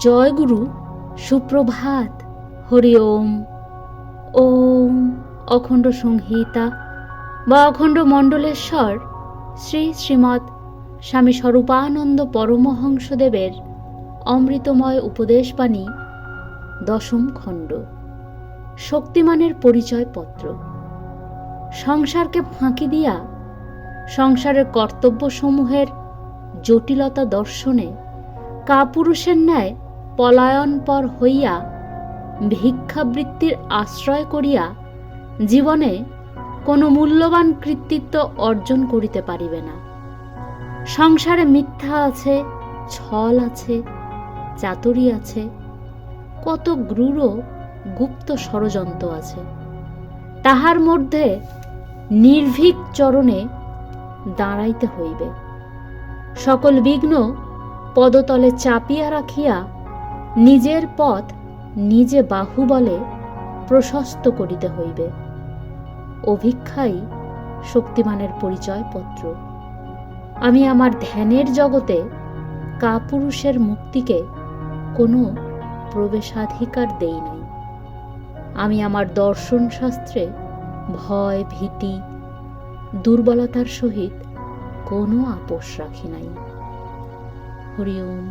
জয় গুরু সুপ্রভাত। হরি ওম। ওম অখণ্ড সংহিতা বা অখণ্ড মণ্ডলেশ্বর শ্রী শ্রীমৎ স্বামী স্বরূপানন্দ পরমহংসদেবের অমৃতময় উপদেশবাণী, দশম খণ্ড। শক্তিমানের পরিচয়পত্র। সংসারকে ফাঁকি দিয়া সংসারের কর্তব্যসমূহের জটিলতা দর্শনে কাপুরুষের ন্যায় পলায়নপর হইয়া ভিক্ষাবৃত্তির আশ্রয় করিয়া জীবনে কোনো মূল্যবান কৃতিত্ব অর্জন করিতে পারিবে না। সংসারে মিথ্যা আছে, ছল আছে, চাতুরি আছে, কত গ্রূঢ় গুপ্ত ষড়যন্ত্র আছে। তাহার মধ্যে নির্ভীক চরণে দাঁড়াইতে হইবে। সকল বিঘ্ন পদতলে চাপিয়া রাখিয়া নিজের পথ নিজে বাহুবলে প্রশস্ত করিতে হইবে। অভিক্ষাই শক্তিমানের পরিচয়পত্র। আমি আমার ধ্যানের জগতে কাপুরুষের মুক্তিকে কোনো প্রবেশাধিকার দেই নাই। আমি আমার দর্শন শাস্ত্রে ভয়, ভীতি, দুর্বলতার সহিত কোনো আপোষ রাখি নাই। হরি ওম